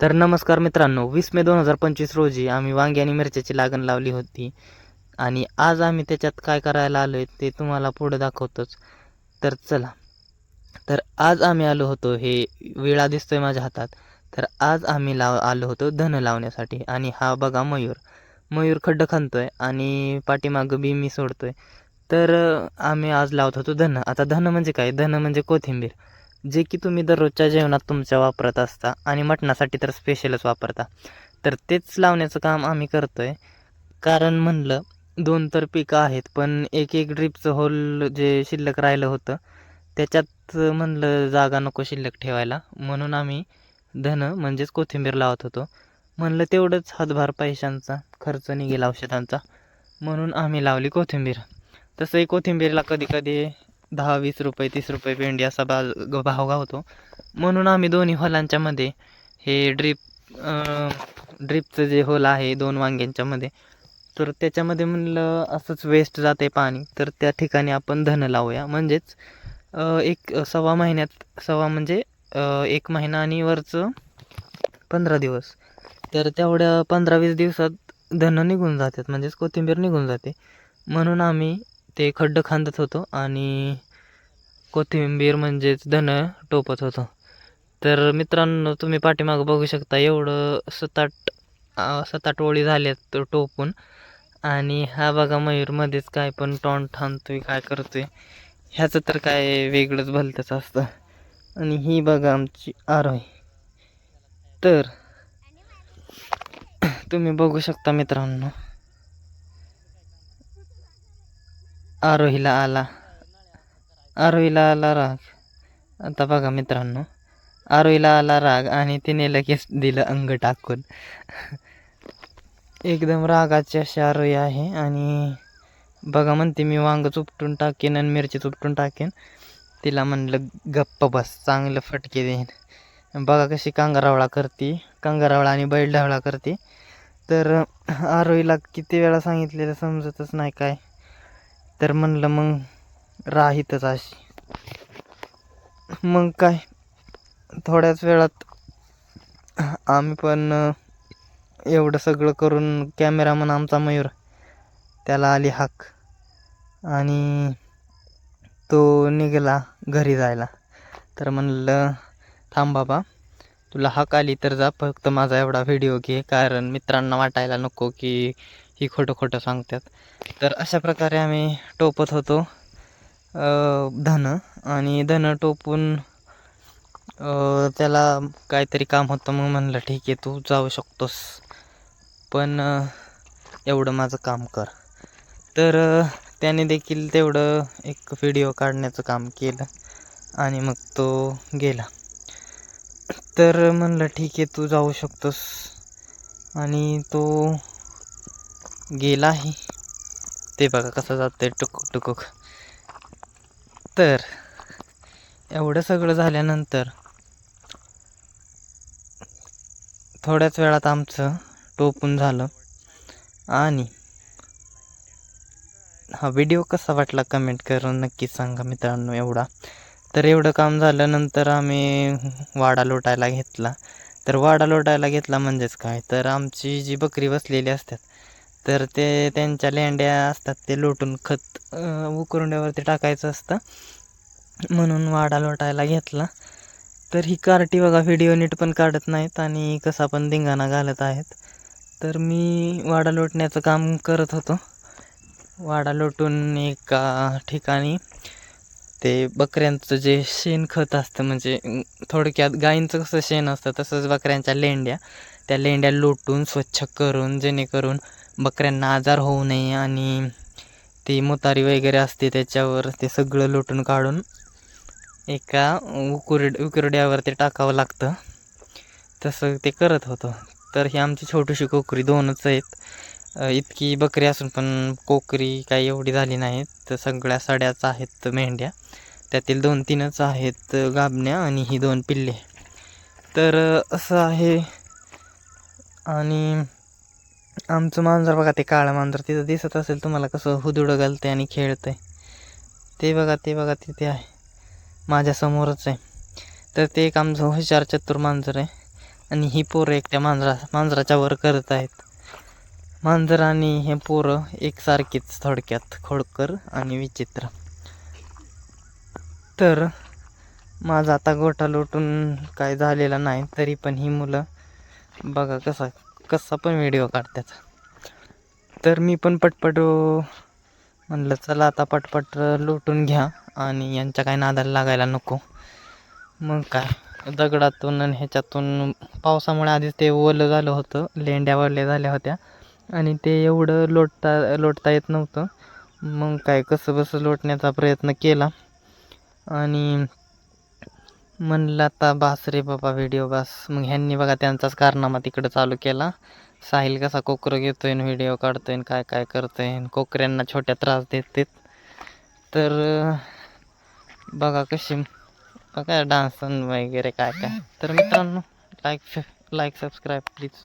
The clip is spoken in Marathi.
तर नमस्कार मित्रांनो वीस मे दोन हजार पंचवीस रोजी आम्ही वांगी आणि मिरच्याची लागण लावली होती. आणि आज आम्ही त्याच्यात काय करायला आलो आहे ते तुम्हाला पुढं दाखवतोच. तर चला. तर आज आम्ही आलो होतो हे विळा दिसतोय माझ्या हातात. तर आज आम्ही लाव आलो होतो धन लावण्यासाठी. आणि हा बघा मयूर. मयूर खड्डं खणतोय आणि पाठीमागं बी मी सोडतोय. तर आम्ही आज लावत होतो धन. आता धन म्हणजे काय? धन म्हणजे कोथिंबीर. जे की तुम्ही दररोजच्या जेवणात तुमच्या वापरत असता आणि मटणासाठी तर स्पेशलच वापरता. तर तेच लावण्याचं काम आम्ही करतो आहे कारण म्हणलं दोन तर पिकं आहेत पण एक एक ड्रीपचं होल जे शिल्लक राहिलं होतं त्याच्यात म्हणलं जागा नको शिल्लक ठेवायला. म्हणून आम्ही धन म्हणजेच कोथिंबीर लावत होतो. म्हणलं तेवढंच हातभार पैशांचा खर्च निघेल औषधांचा. म्हणून आम्ही लावली कोथिंबीर. तसंही कोथिंबीरला कधी कधी दहा वीस रुपये तीस रुपये पेंडी असा बा भाव गावतो. म्हणून आम्ही दोन्ही होलांच्या मध्ये हे ड्रीप ड्रीपचं जे होल आहे दोन वांग्यांच्यामध्ये तर त्याच्यामध्ये म्हणलं असंच वेस्ट जाते पाणी. तर त्या ठिकाणी आपण धन लावूया. म्हणजेच एक सव्वा महिन्यात सव्वा म्हणजे एक महिना आणि वरचं पंधरा दिवस. तर तेवढ्या पंधरा वीस दिवसात धनं निघून जातात. म्हणजेच कोथिंबीर निघून जाते. म्हणून आम्ही ते खड्डं खांदत होतो आणि कोथिंबीर म्हणजेच धन टोपत होतो. तर मित्रांनो तुम्ही पाठीमागं बघू शकता एवढं सताट सताट ओळी झाल्यात तो टोपून. आणि हा बघा मयूरमध्येच काय पण टॉन ठाणतोय काय करतोय. ह्याचं तर काय वेगळंच भलतंच असतं. आणि ही बघा आमची आरोही. तर तुम्ही बघू शकता मित्रांनो. आरोहीला आला. आरोहीला आला राग. आता बघा मित्रांनो आरोहीला आला राग आणि तिने लगेच दिलं अंग टाकून. एकदम रागाची अशी आरोही आहे आणि बघा म्हणते मी वांग चुपटून टाकेन आणि मिरची चुपटून टाकेन. तिला म्हणलं गप्प बस चांगलं फटके देईन. बघा कशी कांगारावळा करते कांगारावळा आणि बैलढावळा करते. तर आरोहीला किती वेळा सांगितलेलं समजतच नाही काय. तर म्हणलं मग राहितच अशी. मग काय? थोड्याच वेळात आम्ही पण एवढं सगळं करून कॅमेरामन आमचा मयूर त्याला आली हाक. आणि तो निघाला घरी जायला. तर म्हणलं थांब बाबा तुला हाक आली तर जा फक्त माझा एवढा व्हिडिओ घे. कारण मित्रांना वाटायला नको की ही खोटं खोटं सांगतात. तर अशा प्रकारे आम्ही टोपत होतो धन. आणि धन टोपून त्याला काहीतरी काम होतं मग म्हणलं ठीक आहे तू जाऊ शकतोस. पण एवढं माझं काम कर. तर त्याने देखील तेवढं एक व्हिडिओ काढण्याचं काम केलं आणि मग तो गेला. तर म्हणलं ठीक आहे तू जाऊ शकतोस. आणि तो गेला आहे. ते बघा कसं जातं टुकुक टुकूक तर एवढं सगळं झाल्यानंतर थोड्याच वेळात आमचं टोपून झालं. आणि हा व्हिडिओ कसा वाटला कमेंट करून नक्की सांगा मित्रांनो एवढा. तर एवढं काम झाल्यानंतर आम्ही वाडा लोटायला घेतला. तर वाडा लोटायला घेतला म्हणजेच काय? तर आमची जी बकरी बसलेली असतात तर ते त्यांच्या लेंड्या असतात ते लोटून खत उकरुंड्यावरती टाकायचं असतं. म्हणून वाडा लोटायला घेतला. तर ही कार्टी बघा व्हिडिओ नीट पण काढत नाहीत आणि कसा पण धिंगाणा घालत आहेत. तर मी वाडा लोटण्याचं काम करत होतो. वाडा लोटून एका ठिकाणी ते बकऱ्यांचं जे शेणखत असतं म्हणजे थोडक्यात गाईंचं कसं शेण असतं तसंच बकऱ्यांच्या लेंड्या. त्या लेंड्या लोटून स्वच्छ करून जेणेकरून बकऱ्यांना आजार होऊ नये आणि ती मुतारी वगैरे असते त्याच्यावर ते सगळं लोटून काढून एका उकुरड उकुरड्यावर ते टाकावं लागतं. तसं ते करत होतो. तर ही आमची छोटीशी कोकरी दोनच आहेत. इतकी बकरी असून पण कोकरी काही एवढी झाली नाहीत. तर सगळ्या सड्याच आहेत मेंढ्या. त्यातील दोन तीनच आहेत गाबण्या आणि ही दोन पिल्ले. तर असं आहे. आणि आमचं मांजर बघा ते काळं मांजर तिथं दिसत असेल तुम्हाला कसं हुदुडं घालते आणि खेळतंय. ते बघा ते बघा तिथे आहे. माझ्यासमोरच आहे. तर ते एक आमचं हुशार चतुर मांजर आहे. आणि ही पोरं एक त्या मांजरा मांजराच्या वर करत आहेत. मांजर आणि हे पोरं एकसारखीच थोडक्यात खोडकर आणि विचित्र. तर माझा आता गोठा लोटून काय झालेला नाही तरी पण ही मुलं बघा कसा कसा पण व्हिडिओ काढतात तर मी पण पटपट म्हणलं चला आता पटपट लुटून लोटून घ्या आणि यांच्या काय नादाला लागायला नको. मग काय दगडातून आणि ह्याच्यातून पावसामुळे आधीच ते ओलं झालं होतं लेंड्या वळल्या झाल्या होत्या आणि ते एवढं लोटता लोटता येत नव्हतं. मग काय कसं बसं लोटण्याचा प्रयत्न केला आणि म्हणलं आता बास रे बाबा व्हिडिओ बास. मग ह्यांनी बघा त्यांचाच कारनामा तिकडं चालू केला. साहिल कसा कोकरं घेतोय आणि व्हिडिओ काढतोय आणि काय काय करतोय आणि कोकऱ्यांना छोट्या त्रास देते तर बघा कशी काय डान्स वगैरे काय काय. तर मित्रांनो लाईक लाईक सबस्क्राईब प्लीज